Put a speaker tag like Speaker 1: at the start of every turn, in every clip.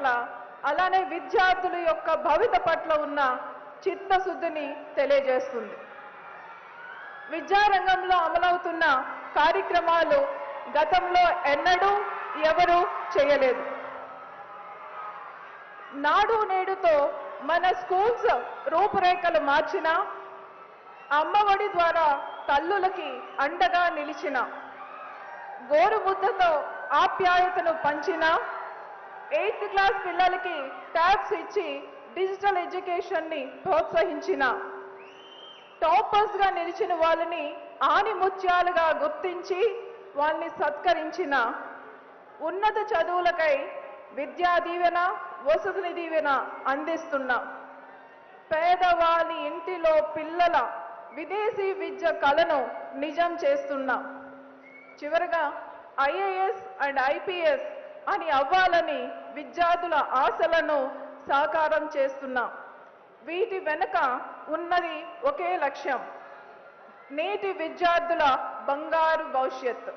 Speaker 1: పట్ల అలానే విద్యార్థుల యొక్క భవిత పట్ల ఉన్న చిత్తశుద్ధిని తెలియజేస్తుంది. విద్యారంగంలో అమలవుతున్న కార్యక్రమాలు గతంలో ఎన్నడూ ఎవరు చేయలేదు. నాడు నేడుతో మన స్కూల్స్ రూపురేఖలు మార్చిన అమ్మఒడి ద్వారా తల్లులకి అండగా నిలిచిన గోరుముద్దతో ఆప్యాయతను పంచిన ఎయిత్ క్లాస్ పిల్లలకి ట్యాబ్స్ ఇచ్చి డిజిటల్ ఎడ్యుకేషన్ని ప్రోత్సహించిన టాపర్స్గా నిలిచిన వాళ్ళని ఆనిముత్యాలుగా గుర్తించి వాళ్ళని సత్కరించిన ఉన్నత చదువులకై విద్యా దీవెన వసతి దీవెన అందిస్తున్న పేదవాళ్ళ ఇంటిలో పిల్లల విదేశీ విద్య కళను నిజం చేస్తున్న చివరగా ఐఏఎస్ అండ్ ఐపీఎస్ అని అవ్వాలని విద్యార్థుల ఆశలను సాకారం చేస్తున్నా. వీటి వెనుక ఉన్నది ఒకే లక్ష్యం నేటి విద్యార్థుల బంగారు భవిష్యత్.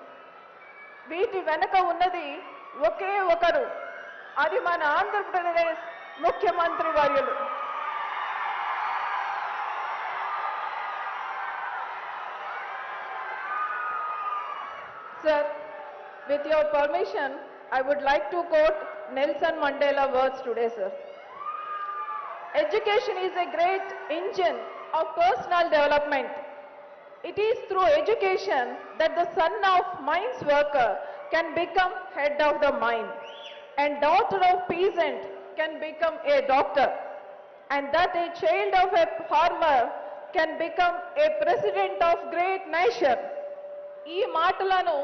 Speaker 1: వీటి వెనుక ఉన్నది ఒకే ఒకరు అది మన ఆంధ్రప్రదేశ్ ముఖ్యమంత్రి వర్యులు. Sir with your permission, I would like to quote Nelson Mandela words today, sir. Education is a great engine of personal development. It is through education that the son of mine's worker can become head of the mine, and daughter of peasant can become a doctor, and that a child of a farmer can become a president of great nation. ఈ మాటలను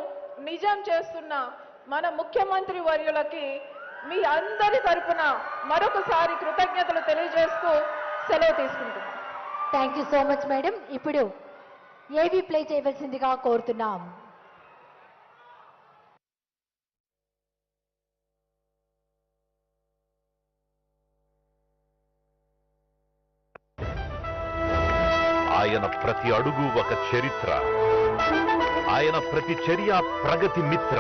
Speaker 1: నిజం చేస్తున్న మన ముఖ్యమంత్రి వర్యులకి మీ అందరి తరపున మరొకసారి కృతజ్ఞతలు తెలియజేస్తూ సెలవు తీసుకుంటున్నాను
Speaker 2: thank you so much madam ఇప్పుడు ఏవి ప్లే చేయవలసిందిగా కోరుతున్నాం.
Speaker 3: ఆయన ప్రతి అడుగు ఒక చరిత్ర. ఆయన ప్రతి చర్య ప్రగతి మిత్ర.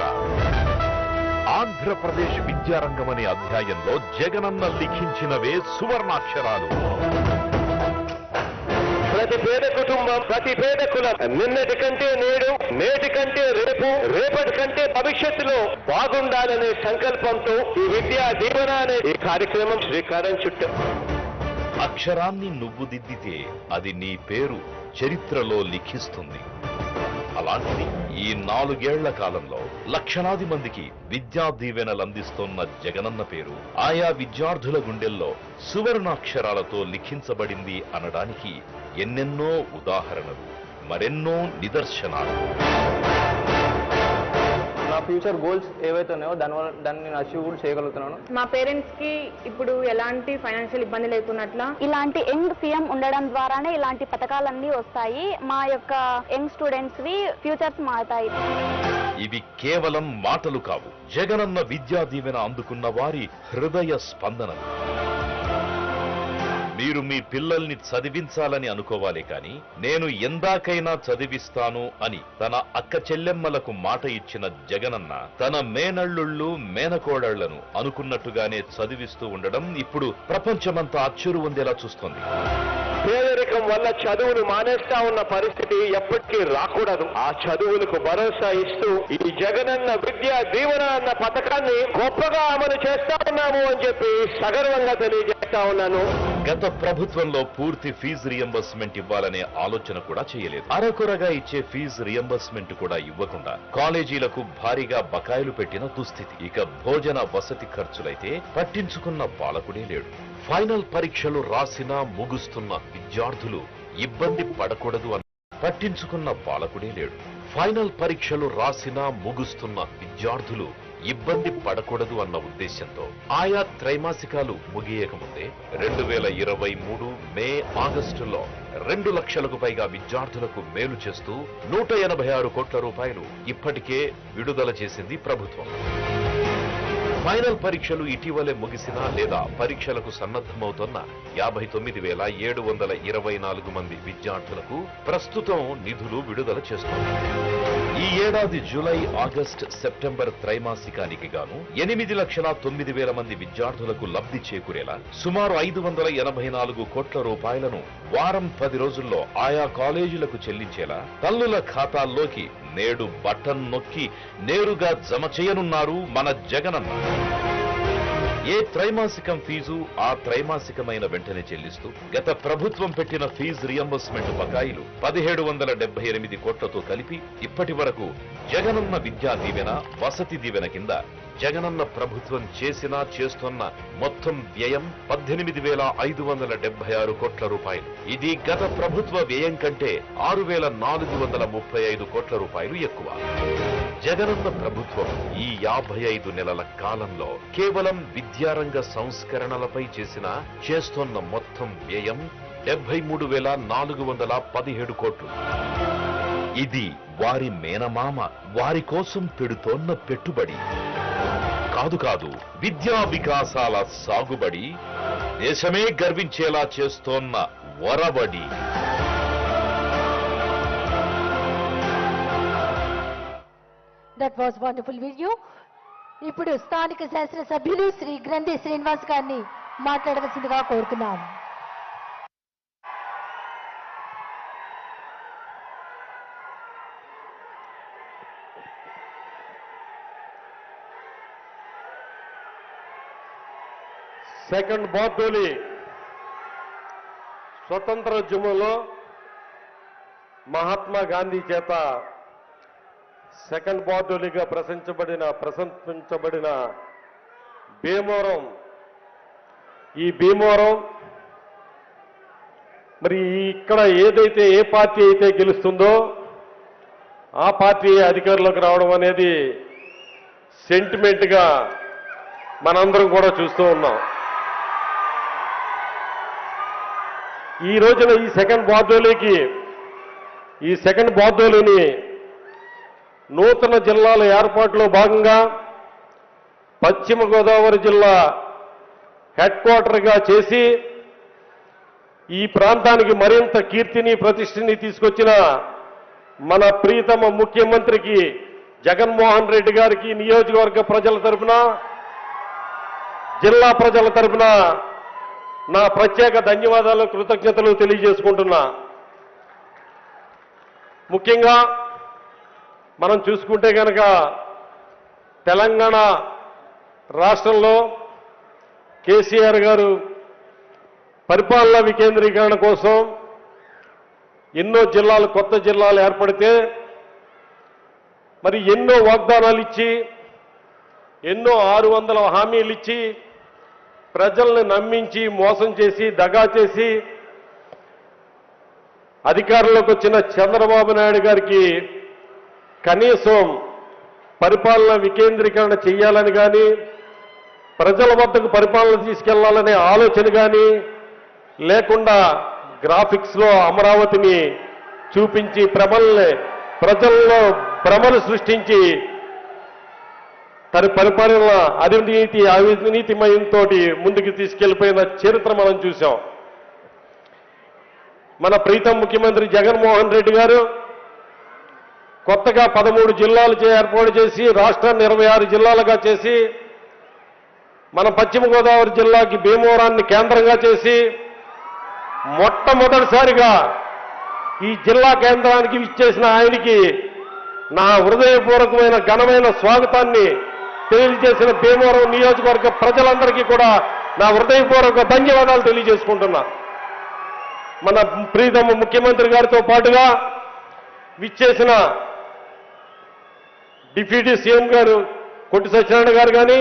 Speaker 3: ఆంధ్రప్రదేశ్ విద్యారంగం అనే అధ్యాయంలో జగనన్న లిఖించినవే సువర్ణాక్షరాలు.
Speaker 4: ప్రతి పేద కుటుంబం ప్రతి పేద కులం. నిన్నటి కంటే నేడు నేటి కంటే రేపు రేపటి కంటే భవిష్యత్తులో బాగుండాలనే సంకల్పంతో ఈ విద్యా దీవెన అనే ఈ కార్యక్రమం శ్రీకారం చుట్టాం.
Speaker 3: అక్షరాన్ని నువ్వు దిద్దితే అది నీ పేరు చరిత్రలో లిఖిస్తుంది. అలాంటిది ఈ నాలుగేళ్ళ కాలంలో లక్షలాది మందికి విద్యా దీవెనలు అందిస్తోన్న జగనన్న పేరు ఆయా విద్యార్థుల గుండెల్లో సువర్ణాక్షరాలతో లిఖించబడింది అనడానికి ఎన్నెన్నో ఉదాహరణలు మరెన్నో నిదర్శనాలు.
Speaker 5: ఫ్యూచర్ గోల్స్ ఏవైతే ఉన్నాయో దానివల్ల దాన్ని నేను అచీవ్ కూడా చేయగలుగుతున్నాను.
Speaker 6: మా పేరెంట్స్కి ఇప్పుడు ఎలాంటి ఫైనాన్షియల్ ఇబ్బంది లేకున్నట్ల
Speaker 7: ఇలాంటి యంగ్ సీఎం ఉండడం ద్వారానే ఇలాంటి పథకాలన్నీ వస్తాయి. మా యొక్క యంగ్ స్టూడెంట్స్ వి ఫ్యూచర్స్ మారుతాయి.
Speaker 3: ఇవి కేవలం మాటలు కావు. జగనన్న విద్యా దీవెన అందుకున్న వారి హృదయ స్పందనలు. మీరు మీ పిల్లల్ని చదివించాలని అనుకోవాలి కాని నేను ఎందాకైనా చదివిస్తాను అని తన అక్క చెల్లెమ్మలకు మాట ఇచ్చిన జగనన్న తన మేనళ్ళుళ్ళు మేనకోడళ్ళను అనుకున్నట్టుగానే చదివిస్తూ ఉండడం ఇప్పుడు ప్రపంచమంతా అచ్చురు ఉందేలా చూస్తుంది.
Speaker 4: పేదరికం వల్ల చదువును మానేస్తా ఉన్న పరిస్థితి ఎప్పటికీ రాకూడదు. ఆ చదువులకు భరోసా ఇస్తూ ఈ జగనన్న విద్యా దీవెన అన్న పథకాన్ని గొప్పగా అమలు చేస్తా ఉన్నాము అని చెప్పి సగర్వంగా తెలియజేస్తా ఉన్నాను.
Speaker 3: గత ప్రభుత్వంలో పూర్తి ఫీజు రియంబర్స్మెంట్ ఇవ్వాలనే ఆలోచన కూడా చేయలేదు. అరకొరగా ఇచ్చే ఫీజు రియంబర్స్మెంట్ కూడా ఇవ్వకుండా కాలేజీలకు భారీగా బకాయిలు పెట్టిన దుస్థితి. ఇక భోజన వసతి ఖర్చులైతే పట్టించుకున్న పాలకుడే లేడు. ఫైనల్ పరీక్షలు రాసినా ముగుస్తున్న విద్యార్థులు ఇబ్బంది పడకూడదు అని పట్టించుకున్న పాలకుడే లేడు. ఫైనల్ పరీక్షలు రాసినా ముగుస్తున్న విద్యార్థులు ఇబ్బంది పడకూడదు అన్న ఉద్దేశంతో ఆయా త్రైమాసికాలు ముగియకముందే రెండు వేల ఇరవై మూడు మే ఆగస్టులో రెండు లక్షలకు పైగా విద్యార్థులకు మేలు చేస్తూ నూట ఎనభై ఆరు కోట్ల రూపాయలు ఇప్పటికే విడుదల చేసింది ప్రభుత్వం. ఫైనల్ పరీక్షలు ఇటీవలే ముగిసినా లేదా పరీక్షలకు సన్నద్ధమవుతున్న యాభై తొమ్మిది వేల ఏడు వందల ఇరవై నాలుగు మంది విద్యార్థులకు ప్రస్తుతం నిధులు విడుదల చేస్తున్నారు. ఈ ఏడాది జూలై ఆగస్ట్ సెప్టెంబర్ త్రైమాసికానికి గాను ఎనిమిది లక్షల తొమ్మిది వేల మంది విద్యార్థులకు లబ్ధి చేకూరేలా సుమారు ఐదు వందల ఎనభై నాలుగు కోట్ల రూపాయలను వారం పది రోజుల్లో ఆయా కాలేజీలకు చెల్లించేలా తల్లుల ఖాతాల్లోకి నేడు బటన్ నొక్కి నేరుగా జమ చేయనున్నారు మన జగనన్న. ఏ త్రైమాసికం ఫీజు ఆ త్రైమాసికమైన వెంటనే చెల్లిస్తూ గత ప్రభుత్వం పెట్టిన ఫీజు రియంబర్స్మెంట్ బకాయిలు పదిహేడు వందల డెబ్బై ఎనిమిది కోట్లతో కలిపి ఇప్పటి వరకు జగనన్న విద్యా దీవెన వసతి దీవెన కింద జగనన్న ప్రభుత్వం చేసిన చేస్తున్న మొత్తం వ్యయం పద్దెనిమిది వేల ఐదు వందల డెబ్బై ఆరు కోట్ల రూపాయలు. ఇది గత ప్రభుత్వ వ్యయం కంటే ఆరు వేల నాలుగు వందల ముప్పై ఐదు కోట్ల రూపాయలు ఎక్కువ. జగనన్న ప్రభుత్వం ఈ యాభై ఐదు నెలల కాలంలో కేవలం విద్యారంగ సంస్కరణలపై చేసిన చేస్తున్న మొత్తం వ్యయం డెబ్బై మూడు వేల నాలుగు వందల పదిహేడు కోట్లు. ఇది వారి మేనమామ వారి కోసం పెడుతోన్న పెట్టుబడి. కాదు కాదు విద్యా వికాసాల సాగుబడి దేశమే గర్వించేలా చేస్తోన్న వరబడి
Speaker 2: దట్ వాజ్ వండర్ఫుల్ వీడియో ఇప్పుడు స్థానిక శాసనసభ్యులు శ్రీ గ్రంథి శ్రీనివాస్ గారిని మాట్లాడవలసిందిగా కోరుతున్నాం
Speaker 8: సెకండ్ బార్డోలి స్వతంత్రోద్యమంలో మహాత్మా గాంధీ చేత సెకండ్ బార్డోలిగా ప్రశంసబడిన ప్రశంసించబడిన భీమవరం. ఈ భీమవరం మరి ఇక్కడ ఏదైతే ఏ పార్టీ అయితే గెలుస్తుందో ఆ పార్టీ అధికారంలోకి రావడం అనేది సెంటిమెంట్గా మనందరం కూడా చూస్తూ ఉన్నాం. ఈ రోజున ఈ సెకండ్ బార్డోలీకి ఈ సెకండ్ బార్డోలీని నూతన జిల్లాల ఏర్పాటులో భాగంగా పశ్చిమ గోదావరి జిల్లా హెడ్ క్వార్టర్గా చేసి ఈ ప్రాంతానికి మరింత కీర్తిని ప్రతిష్టని తీసుకొచ్చిన మన ప్రీతమ ముఖ్యమంత్రికి జగన్మోహన్ రెడ్డి గారికి నియోజకవర్గ ప్రజల తరపున జిల్లా ప్రజల తరపున నా ప్రత్యేక ధన్యవాదాలు కృతజ్ఞతలు తెలియజేసుకుంటున్నా. ముఖ్యంగా మనం చూసుకుంటే కనుక తెలంగాణ రాష్ట్రంలో కేసీఆర్ గారు పరిపాలనా వికేంద్రీకరణ కోసం ఎన్నో జిల్లాలు కొత్త జిల్లాలు ఏర్పడితే మరి ఎన్నో వాగ్దానాలు ఇచ్చి ఎన్నో ఆరు వందల హామీలు ఇచ్చి ప్రజల్ని నమ్మించి మోసం చేసి దగా చేసి అధికారంలోకి వచ్చిన చంద్రబాబు నాయుడు గారికి కనీసం పరిపాలన వికేంద్రీకరణ చేయాలని కానీ ప్రజల వద్దకు పరిపాలన తీసుకెళ్ళాలనే ఆలోచన కానీ లేకుండా గ్రాఫిక్స్లో అమరావతిని చూపించి ప్రమల్ని ప్రజల్లో భ్రమలు సృష్టించి తన పరిపాలన అవినీతి అవినీతిమయంతో ముందుకు తీసుకెళ్ళిపోయిన చరిత్ర మనం చూసాం మన ప్రీతం ముఖ్యమంత్రి జగన్మోహన్ రెడ్డి గారు కొత్తగా పదమూడు జిల్లాలు ఏర్పాటు చేసి రాష్ట్రాన్ని ఇరవై ఆరు జిల్లాలుగా చేసి మన పశ్చిమ గోదావరి జిల్లాకి భీమవరాన్ని కేంద్రంగా చేసి మొట్టమొదటిసారిగా ఈ జిల్లా కేంద్రానికి ఇచ్చేసిన ఆయనకి నా హృదయపూర్వకమైన ఘనమైన స్వాగతాన్ని తెలియజేసిన భీమవరం నియోజకవర్గ ప్రజలందరికీ కూడా నా హృదయపూర్వక ధన్యవాదాలు తెలియజేసుకుంటున్నా. మన ప్రీతమ ముఖ్యమంత్రి గారితో పాటుగా విచ్చేసిన డిప్యూటీ సీఎం గారు కొట్టి సత్యనారాయణ గారు కానీ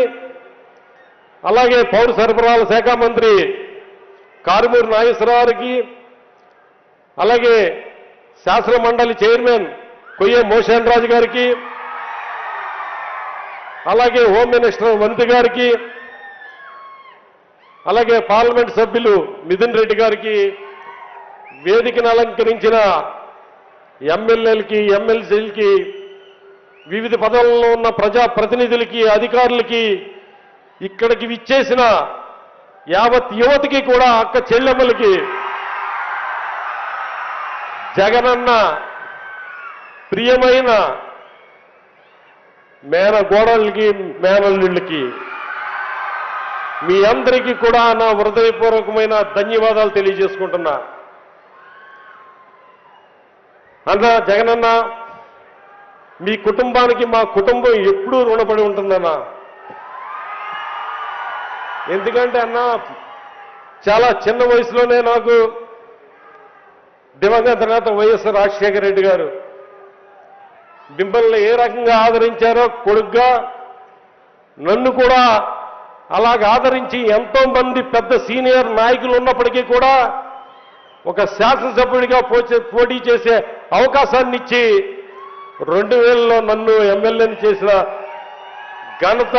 Speaker 8: అలాగే పౌర సరఫరాల శాఖ మంత్రి కారుమూరి నాగేశ్వరరావుకి అలాగే శాసన మండలి చైర్మన్ కొయ్యే మోషన్ రాజు గారికి అలాగే హోమ్ మినిస్టర్ మంత్రి గారికి అలాగే పార్లమెంట్ సభ్యులు మిథున్ రెడ్డి గారికి వేదికను అలంకరించిన ఎమ్మెల్యేలకి ఎమ్మెల్సీలకి వివిధ పదవుల్లో ఉన్న ప్రజా ప్రతినిధులకి అధికారులకి ఇక్కడికి విచ్చేసిన యావత్ యువతికి కూడా అక్క చెల్లెమ్మలకి జగనన్న ప్రియమైన మేన గోడలకి మేనల్లుళ్ళకి మీ అందరికీ కూడా నా హృదయపూర్వకమైన ధన్యవాదాలు తెలియజేసుకుంటున్నా. అన్న జగనన్న మీ కుటుంబానికి మా కుటుంబం ఎప్పుడూ రుణపడి ఉంటుందన్నా. ఎందుకంటే అన్న చాలా చిన్న వయసులోనే నాకు దివంగత నేత వైఎస్ రాజశేఖర రెడ్డి గారు మిమ్మల్ని ఏ రకంగా ఆదరించారో కొడుగ్గా నన్ను కూడా అలాగ ఆదరించి ఎంతో మంది పెద్ద సీనియర్ నాయకులు ఉన్నప్పటికీ కూడా ఒక శాసనసభ్యుడిగా పోచే- పోటీ చేసే అవకాశాన్ని ఇచ్చి రెండు వేలలో నన్ను ఎమ్మెల్యేని చేసిన ఘనత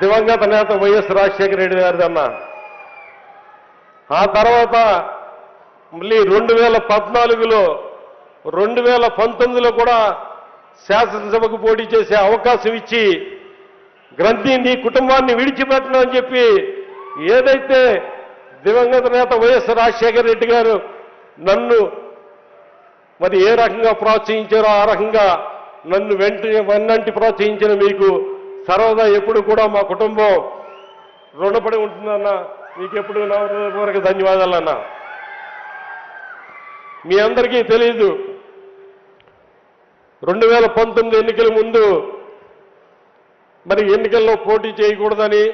Speaker 8: దివంగత నేత వైఎస్ రాజశేఖర రెడ్డి గారిది ఆ తర్వాత మళ్ళీ రెండు వేల పద్నాలుగులో రెండు వేల పంతొమ్మిదిలో కూడా శాసనసభకు పోటీ చేసే అవకాశం ఇచ్చి గ్రంథి నీ కుటుంబాన్ని విడిచిపెట్టను అని చెప్పి ఏదైతే దివంగత నేత వైఎస్ రాజశేఖర రెడ్డి గారు నన్ను మరి ఏ రకంగా ప్రోత్సహించారో ఆ రకంగా నన్ను వెంటనే వెన్నంటి ప్రోత్సహించిన మీకు సర్వదా ఎప్పుడు కూడా మా కుటుంబం రుణపడి ఉంటుందన్న. మీకు ఎప్పుడు నా హృదయపూర్వక ధన్యవాదాలన్నా మీ అందరికీ తెలియదు రెండు వేల పంతొమ్మిది ఎన్నికల ముందు మరి ఎన్నికల్లో పోటీ చేయకూడదని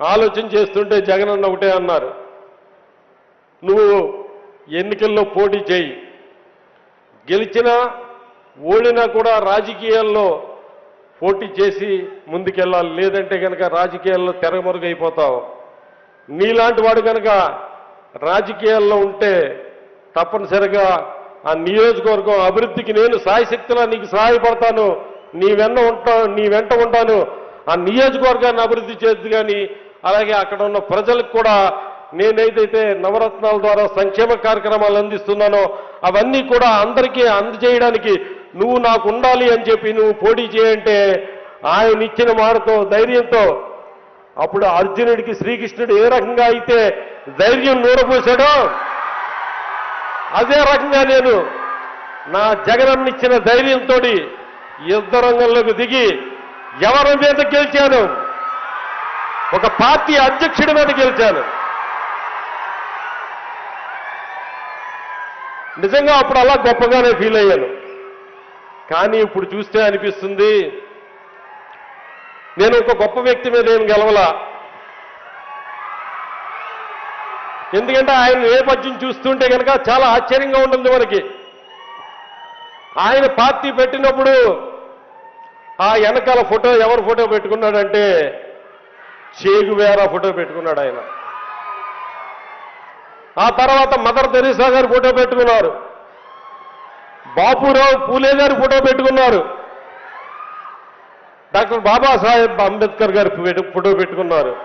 Speaker 8: ఆలోచన చేస్తుంటే జగనన్న ఒకటే అన్నారు. నువ్వు ఎన్నికల్లో పోటీ చేయి. గెలిచినా ఓడినా కూడా రాజకీయాల్లో పోటీ చేసి ముందుకెళ్ళాలి. లేదంటే కనుక రాజకీయాల్లో తెరమరుగైపోతావు. నీలాంటి వాడు కనుక రాజకీయాల్లో ఉంటే తప్పనిసరిగా ఆ నియోజకవర్గం అభివృద్ధికి నేను సాయశక్తిలా నీకు సహాయపడతాను. నీ వెన్న ఉంటా నీ వెంట ఉంటాను. ఆ నియోజకవర్గాన్ని అభివృద్ధి చేద్దు కానీ అలాగే అక్కడ ఉన్న ప్రజలకు కూడా నేనైతే నవరత్నాల ద్వారా సంక్షేమ కార్యక్రమాలు అందిస్తున్నానో అవన్నీ కూడా అందరికీ అందజేయడానికి నువ్వు నాకు ఉండాలి అని చెప్పి నువ్వు పోటీ చేయంటే ఆయన ఇచ్చిన మాటతో ధైర్యంతో అప్పుడు అర్జునుడికి శ్రీకృష్ణుడు ఏ రకంగా అయితే ధైర్యం నూరపోశాడో అదే రకంగా నేను నా జగనన్నిచ్చిన ధైర్యంతో యుద్ధ రంగంలోకి దిగి ఎవరి మీద గెలిచాను? ఒక పార్టీ అధ్యక్షుడి మీద గెలిచాను. నిజంగా అప్పుడు అలా గొప్పగానే ఫీల్ అయ్యాను. కానీ ఇప్పుడు చూస్తే అనిపిస్తుంది నేను ఒక గొప్ప వ్యక్తి మీద ఏం గెలవలా. ఎందుకంటే ఆయన నేపథ్యం చూస్తుంటే కనుక చాలా ఆశ్చర్యంగా ఉంటుంది మనకి. ఆయన పార్టీ పెట్టినప్పుడు ఆ వెనకాల ఫోటో ఎవరు ఫోటో పెట్టుకున్నాడంటే చేగువేరా ఫోటో పెట్టుకున్నాడు ఆయన. ఆ తర్వాత మదర్ తెరీసా గారు ఫోటో పెట్టుకున్నారు. బాపురావు పూలే గారి ఫోటో పెట్టుకున్నారు. డాక్టర్ బాబాసాహెబ్ అంబేద్కర్ గారి ఫోటో- ఫోటో పెట్టుకున్నారు.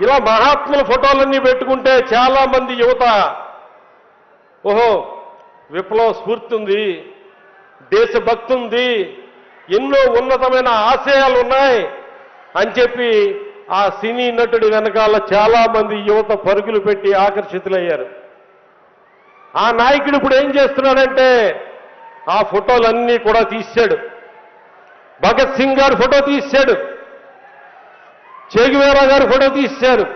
Speaker 8: ఇలా మహాత్ముల ఫోటోలన్నీ పెట్టుకుంటే చాలా మంది యువత ఓహో విప్లవ స్ఫూర్తి ఉంది దేశభక్తి ఉంది ఎన్నో ఉన్నతమైన ఆశయాలు ఉన్నాయి అని చెప్పి ఆ సినీ నటుడి వెనకాల చాలా మంది యువత పరుగులు పెట్టి ఆకర్షితులయ్యారు. ఆ నాయకుడు ఇప్పుడు ఏం చేస్తున్నాడంటే ఆ ఫోటోలన్నీ కూడా తీశాడు. భగత్ సింగ్ గారు ఫోటో తీశాడు. చేగువేరా గారి ఫోటో తీశారు.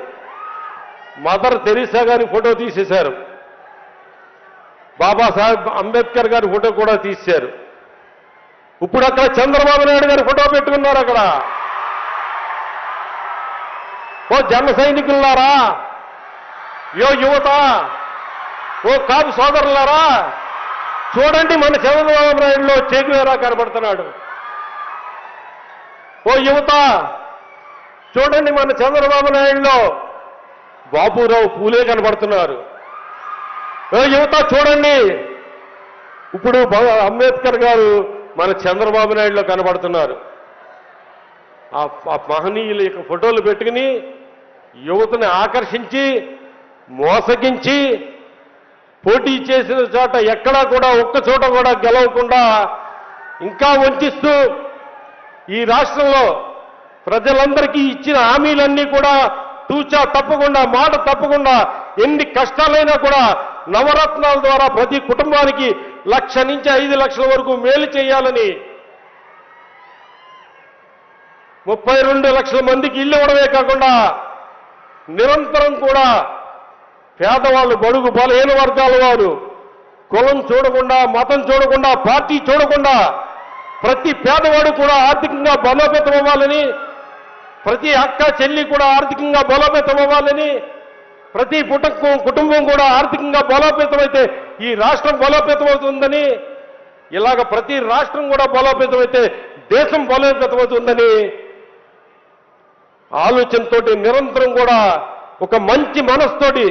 Speaker 8: మదర్ తెరీసా గారి ఫోటో తీసేశారు. బాబాసాహెబ్ అంబేద్కర్ గారి ఫోటో కూడా తీశారు. ఇప్పుడు అక్కడ చంద్రబాబు నాయుడు గారి ఫోటో పెట్టుకున్నారు అక్కడ. ఓ జన సైనికులారా యో యువత ఓ కాపు సోదరులారా చూడండి మన చంద్రబాబు నాయుడులో చేకువేరా కనబడుతున్నాడు. ఓ యువత చూడండి మన చంద్రబాబు నాయుడులో బాబురావు పూలే కనబడుతున్నారు. ఓ యువత చూడండి. ఇప్పుడు అంబేద్కర్ గారు మన చంద్రబాబు నాయుడులో కనబడుతున్నారు. ఆ ఆ మహనీయుల యొక్క ఫోటోలు పెట్టుకుని యువతని ఆకర్షించి మోసగించి పోటీ చేసిన చోట ఎక్కడా కూడా ఒక్క చోట కూడా గెలవకుండా ఇంకా వంచిస్తూ ఈ రాష్ట్రంలో ప్రజలందరికీ ఇచ్చిన హామీలన్నీ కూడా తూచా తప్పకుండా మాట తప్పకుండా ఎన్ని కష్టాలైనా కూడా నవరత్నాల ద్వారా ప్రతి కుటుంబానికి లక్ష నుంచి ఐదు లక్షల వరకు మేలు చేయాలని ముప్పై రెండు లక్షల మందికి ఇల్లు ఇవ్వడమే కాకుండా నిరంతరం కూడా పేదవాళ్ళు బడుగు బలహీన వర్గాల వారు కులం చూడకుండా మతం చూడకుండా పార్టీ చూడకుండా ప్రతి పేదవాడు కూడా ఆర్థికంగా బలోపేతం అవ్వాలని ప్రతి అక్క చెల్లి కూడా ఆర్థికంగా బలోపేతం అవ్వాలని ప్రతి కుటుంబం కుటుంబం కూడా ఆర్థికంగా బలోపేతం అయితే ఈ రాష్ట్రం బలోపేతం అవుతుందని ఇలాగ ప్రతి రాష్ట్రం కూడా బలోపేతం అయితే దేశం బలోపేతం అవుతుందని ఆలోచనతోటి నిరంతరం కూడా ఒక మంచి మనస్తోటి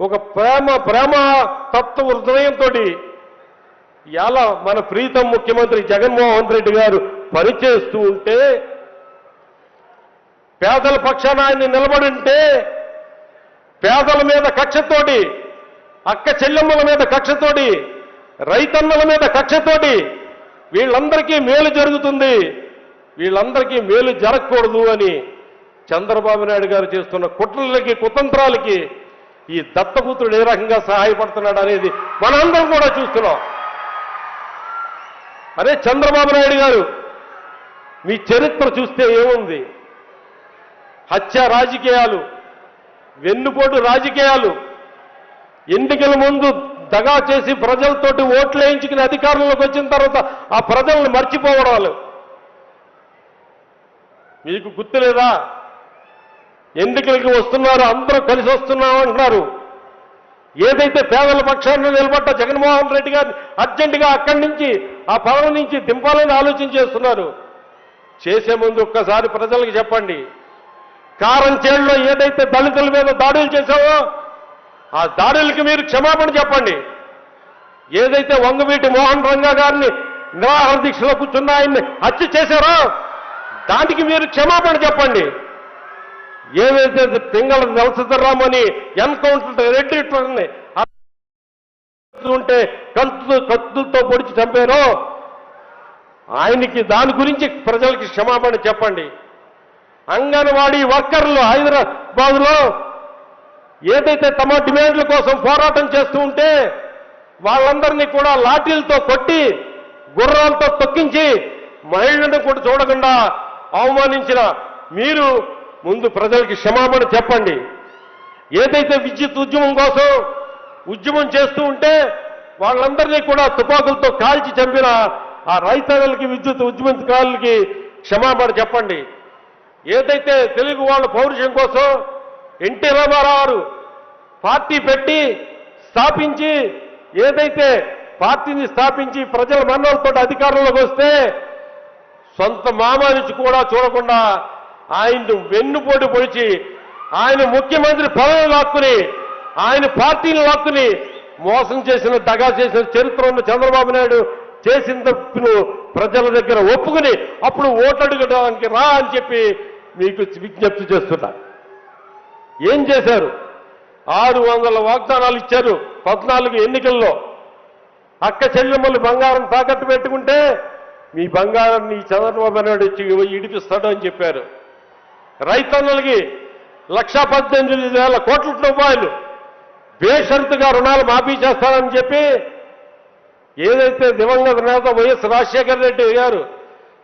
Speaker 8: ఒక ప్రేమ ప్రేమ తత్వ హృదయంతో ఎలా మన ప్రీతం ముఖ్యమంత్రి జగన్మోహన్ రెడ్డి గారు పనిచేస్తూ ఉంటే పేదల పక్షాన ఆయన్ని నిలబడి ఉంటే పేదల మీద కక్షతోటి అక్క చెల్లెమ్మల మీద కక్షతోటి రైతన్నల మీద కక్షతోటి వీళ్ళందరికీ మేలు జరుగుతుంది. వీళ్ళందరికీ మేలు జరగకూడదు అని చంద్రబాబు నాయుడు గారు చేస్తున్న కుట్రలకి కుతంత్రాలకి ఈ దత్తపుత్రుడు ఏ రకంగా సహాయపడుతున్నాడు అనేది మనందరం కూడా చూస్తున్నాం. అరే చంద్రబాబు నాయుడు గారు మీ చరిత్ర చూస్తే ఏముంది? హత్య రాజకీయాలు వెన్నుపోటు రాజకీయాలు ఎన్నికల ముందు దగా చేసి ప్రజలతోటి ఓట్లు వేయించుకుని అధికారంలోకి వచ్చిన తర్వాత ఆ ప్రజలను మర్చిపోవడాలు మీకు గుర్తు లేదా? ఎన్నికలకి వస్తున్నారు అందరూ కలిసి వస్తున్నాం అంటున్నారు. ఏదైతే పేదల పక్షాన్ని నిలబడ్డ జగన్మోహన్ రెడ్డి గారిని అర్జెంటుగా అక్కడి నుంచి ఆ పదవి నుంచి దింపాలని ఆలోచన చేస్తున్నారు. చేసే ముందు ఒక్కసారి ప్రజలకు చెప్పండి. కారం చేడులో ఏదైతే దళితుల మీద దాడులు చేశావో ఆ దాడులకి మీరు క్షమాపణ చెప్పండి. ఏదైతే వంగవీటి మోహన్ రంగా గారిని నిరాహార దీక్షలో కూర్చున్న ఆయన్ని హత్య చేశారో దానికి మీరు క్షమాపణ చెప్పండి. ఏదైతే పింగళ నరసింహరామని ఎన్కౌంటర్ రెడ్డి ఉంటే కత్తు కత్తులతో పొడిచి చంపారో? ఆయనకి దాని గురించి ప్రజలకి క్షమాపణ చెప్పండి. అంగన్వాడీ వర్కర్లు హైదరాబాద్లో ఏదైతే తమ డిమాండ్ల కోసం పోరాటం చేస్తూ ఉంటే వాళ్ళందరినీ కూడా లాఠీలతో కొట్టి గుర్రాలతో తొక్కించి మహిళలను కూడా చూడకుండా అవమానించిన మీరు ముందు ప్రజలకి క్షమాపణ చెప్పండి. ఏదైతే విద్యుత్ ఉద్యమం కోసం ఉద్యమం చేస్తూ ఉంటే వాళ్ళందరినీ కూడా తుపాకులతో కాల్చి చంపిన ఆ రైతన్నలకి విద్యుత్ ఉద్యమకారులకి క్షమాపణ చెప్పండి. ఏదైతే తెలుగు వాళ్ళ పౌరుషం కోసం ఎన్టీ రామారావు పార్టీ పెట్టి స్థాపించి ఏదైతే పార్టీని స్థాపించి ప్రజల మన్నలతో అధికారంలోకి వస్తే సొంత మామ నుంచి కూడా చూడకుండా ఆయన వెన్నుపోటు పొడిచి ఆయన ముఖ్యమంత్రి పదవి లాక్కుని ఆయన పార్టీని లాక్కుని మోసం చేసిన దగా చేసిన చరిత్ర ఉన్న చంద్రబాబు నాయుడు చేసిన తప్పును ప్రజల దగ్గర ఒప్పుకుని అప్పుడు ఓటడుగడానికి రా అని చెప్పి మీకు విజ్ఞప్తి చేస్తున్నా. ఏం చేశారు? ఆరు వందల వాగ్దానాలు ఇచ్చారు పద్నాలుగు ఎన్నికల్లో. అక్క చెల్లెమ్మలు బంగారం తాకట్టు పెట్టుకుంటే మీ బంగారం నీ చంద్రబాబు నాయుడు వచ్చి ఇడిపిస్తాడు అని చెప్పారు. రైతన్నులకి లక్షా పద్దెనిమిది వేల కోట్ల రూపాయలు బేషరతుగా రుణాలు మాఫీ చేస్తానని చెప్పి ఏదైతే దివంగత నేత వైఎస్ రాజశేఖర రెడ్డి గారు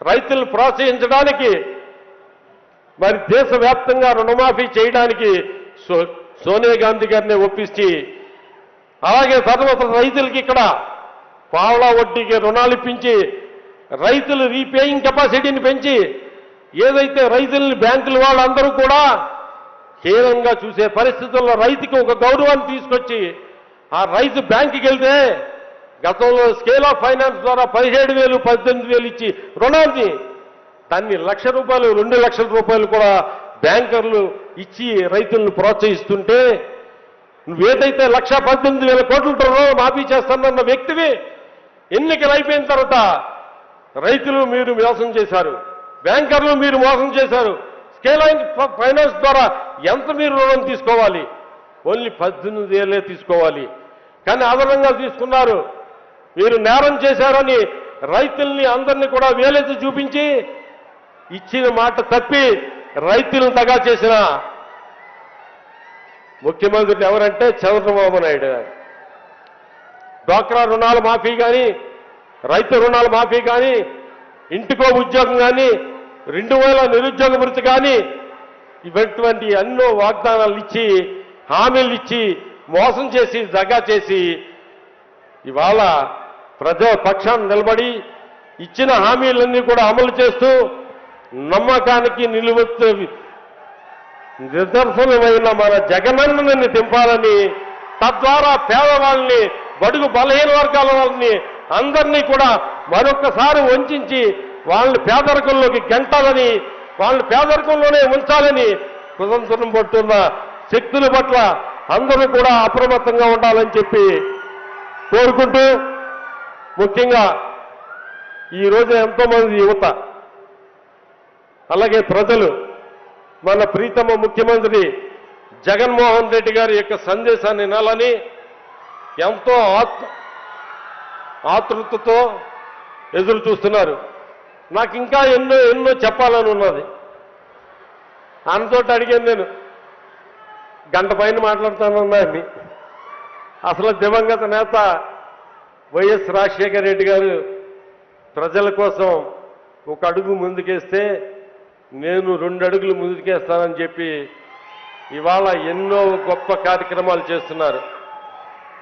Speaker 8: రైతులను ప్రోత్సహించడానికి మరి దేశవ్యాప్తంగా రుణమాఫీ చేయడానికి సో- సోనియా గాంధీ గారిని ఒప్పించి అలాగే తర్వాత రైతులకి ఇక్కడ పావలా వడ్డీకి రుణాలు ఇప్పించి రైతులు రీపేయింగ్ కెపాసిటీని పెంచి ఏదైతే రైతుల్ని బ్యాంకుల వాళ్ళందరూ కూడా హీనంగా చూసే పరిస్థితుల్లో రైతుకి ఒక గౌరవాన్ని తీసుకొచ్చి ఆ రైతు బ్యాంకుకి వెళ్తే గతంలో స్కేల్ ఆఫ్ ఫైనాన్స్ ద్వారా పదిహేడు వేలు పద్దెనిమిది వేలు ఇచ్చి రుణాన్ని దాన్ని లక్ష రూపాయలు రెండు లక్షల రూపాయలు కూడా బ్యాంకర్లు ఇచ్చి రైతులను ప్రోత్సహిస్తుంటే నువ్వేదైతే లక్ష పద్దెనిమిది వేల కోట్లతో రుణం మాఫీ చేస్తానన్న వ్యక్తివి ఎన్నికలు అయిపోయిన తర్వాత రైతులు మీరు మోసం చేశారు. బ్యాంకర్లు మీరు మోసం చేశారు. స్కేల్ ఫైనాన్స్ ద్వారా ఎంత మీరు రుణం తీసుకోవాలి? ఓన్లీ పద్దెనిమిది వేలే తీసుకోవాలి. కానీ అదనంగా తీసుకున్నారు. మీరు నేరం చేశారని రైతుల్ని అందరినీ కూడా వేలెత్తి చూపించి ఇచ్చిన మాట తప్పి రైతులను దగా చేసిన ముఖ్యమంత్రులు ఎవరంటే చంద్రబాబు నాయుడు గారు. డ్వాక్రా రుణాల మాఫీ కానీ రైతు రుణాల మాఫీ కానీ ఇంటికో ఉద్యోగం కానీ రెండు వేల నిరుద్యోగ వృత్తి కానీ ఇటువంటి ఎన్నో వాగ్దానాలు ఇచ్చి హామీలు ఇచ్చి మోసం చేసి దగా చేసి ఇవాళ ప్రజా పక్షాన్ని నిలబడి ఇచ్చిన హామీలన్నీ కూడా అమలు చేస్తూ నమ్మకానికి నిలువెత్తు నిదర్శనమైన మన జగనన్నని దింపాలని తద్వారా పేదవాళ్ళని బడుగు బలహీన వర్గాల వాళ్ళని అందరినీ కూడా మరొక్కసారి వంచి వాళ్ళని పేదరికంలోకి గెంటాలని వాళ్ళని పేదరికంలోనే ఉంచాలని కుతంత్రం పడుతున్న శక్తుల పట్ల అందరూ కూడా అప్రమత్తంగా ఉండాలని చెప్పి కోరుకుంటూ ముఖ్యంగా ఈ రోజున ఎంతో మంది యువత అలాగే ప్రజలు మన ప్రీతమ ముఖ్యమంత్రి జగన్మోహన్ రెడ్డి గారి యొక్క సందేశాన్ని వినాలని ఎంతో ఆత్మ ఆతృతతో ఎదురు చూస్తున్నారు. నాకు ఇంకా ఎన్నో ఎన్నో చెప్పాలని ఉన్నది. ఆయనతోటి అడిగాను నేను. గంట పైన మాట్లాడుతానన్నాన్ని అసలు దివంగత నేత వైఎస్ రాజశేఖర రెడ్డి గారు ప్రజల కోసం ఒక అడుగు ముందుకేస్తే నేను రెండు అడుగులు ముందుకేస్తానని చెప్పి ఇవాళ ఎన్నో గొప్ప కార్యక్రమాలు చేస్తున్నారు.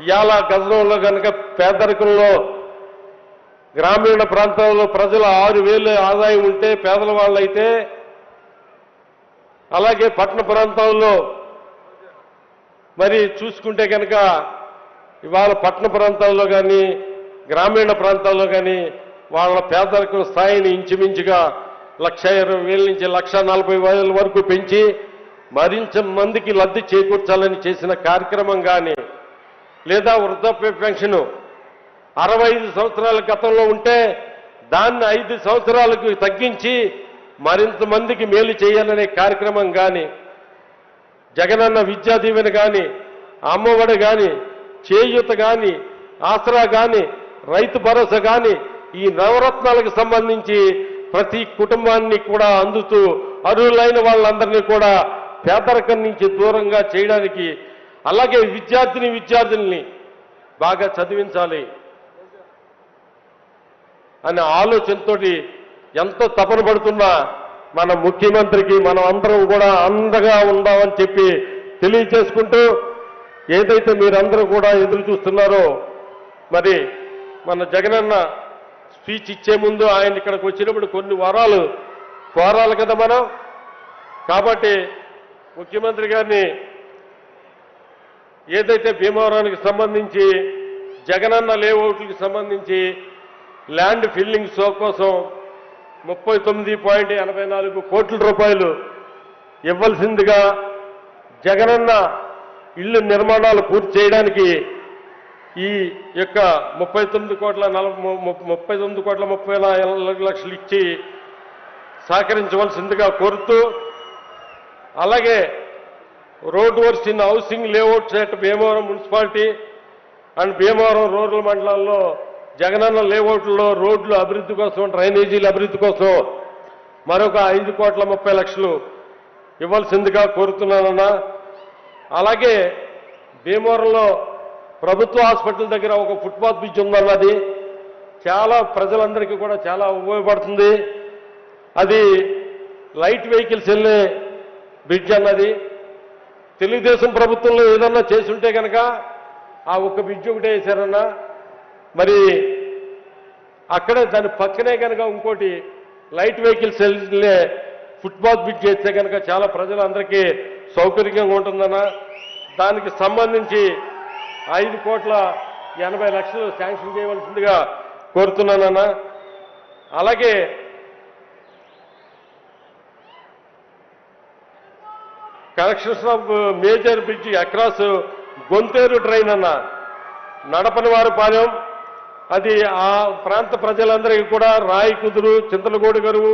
Speaker 8: ఇవాళ గతంలో కనుక పేదరికంలో గ్రామీణ ప్రాంతాల్లో ప్రజల ఆరు వేలు ఆదాయం ఉంటే పేదల వాళ్ళైతే అలాగే పట్టణ ప్రాంతాల్లో మరి చూసుకుంటే కనుక ఇవాళ పట్టణ ప్రాంతాల్లో కానీ గ్రామీణ ప్రాంతాల్లో కానీ వాళ్ళ పేదరికం స్థాయిని ఇంచుమించుగా లక్ష ఇరవై వేల నుంచి లక్ష నలభై వేల వరకు పెంచి మరింత మందికి లబ్ధి చేకూర్చాలని చేసిన కార్యక్రమం కానీ లేదా వృద్ధాప్య పెన్షన్ అరవై ఐదు సంవత్సరాల గతంలో ఉంటే దాన్ని ఐదు సంవత్సరాలకు తగ్గించి మరింత మందికి మేలు చేయాలనే కార్యక్రమం కానీ జగనన్న విద్యా దీవెన కానీ అమ్మఒడి కానీ చేయూత కానీ ఆసరా కానీ రైతు భరోసా కానీ ఈ నవరత్నాలకు సంబంధించి ప్రతి కుటుంబాన్ని కూడా అందుతూ అర్హులైన వాళ్ళందరినీ కూడా పేదరికం నుంచి దూరంగా చేయడానికి అలాగే విద్యార్థిని విద్యార్థుల్ని బాగా చదివించాలి అనే ఆలోచనతోటి ఎంతో తపన పడుతున్నా మన ముఖ్యమంత్రికి మనం అందరం కూడా అందగా ఉందామని చెప్పి తెలియచేసుకుంటూ ఏదైతే మీరందరూ కూడా ఎదురు చూస్తున్నారో మరి మన జగనన్న స్పీచ్ ఇచ్చే ముందు ఆయన ఇక్కడికి వచ్చినప్పుడు కొన్ని వారాలు కోరాలి కదా మనం. కాబట్టి ముఖ్యమంత్రి గారిని ఏదైతే భీమవరానికి సంబంధించి జగనన్న లేఅవుట్లకు సంబంధించి ల్యాండ్ ఫిల్లింగ్ షో కోసం ముప్పై తొమ్మిది పాయింట్ ఎనభై నాలుగు కోట్ల రూపాయలు ఇవ్వాల్సిందిగా జగనన్న ఇల్లు నిర్మాణాలు పూర్తి చేయడానికి ఈ యొక్క ముప్పై తొమ్మిది కోట్ల నలభై ముప్పై తొమ్మిది కోట్ల ముప్పై నాలుగు లక్షలు ఇచ్చి సహకరించవలసిందిగా కోరుతూ అలాగే road works in housing layouts at Bhimavaram municipality and Bhimavaram rural మండలాల్లో జగనన్న లేఅవుట్లో రోడ్లు అభివృద్ధి కోసం డ్రైనేజీల అభివృద్ధి కోసం మరొక ఐదు కోట్ల ముప్పై లక్షలు ఇవ్వాల్సిందిగా కోరుతున్నానన్నా. అలాగే భీమవరంలో ప్రభుత్వ హాస్పిటల్ దగ్గర ఒక ఫుట్పాత్ బ్రిడ్జ్ ఉందన్నది చాలా ప్రజలందరికీ కూడా చాలా ఉపయోగపడుతుంది. అది లైట్ వెహికల్స్ వెళ్ళే బ్రిడ్జ్ అన్నది. తెలుగుదేశం ప్రభుత్వంలో ఏదన్నా చేసుంటే కనుక ఆ ఒక్క బ్రిడ్జ్ ఒకటే వేశారన్నా మరి అక్కడే దాని పక్కనే కనుక ఇంకోటి లైట్ వెహికల్స్ వెళ్ళే ఫుట్పాత్ బ్రిడ్జ్ చేస్తే కనుక చాలా ప్రజలందరికీ సౌకర్యంగా ఉంటుందన్నా. దానికి సంబంధించి ఐదు కోట్ల ఎనభై లక్షలు శాంక్షన్ చేయవలసిందిగా కోరుతున్నానన్నా. అలాగే collections of major bridge across Gontheru train అన్న నడపని వారు పాలెం. అది ఆ ప్రాంత ప్రజలందరికీ కూడా రాయి కుదురు చింతలగూడు గరువు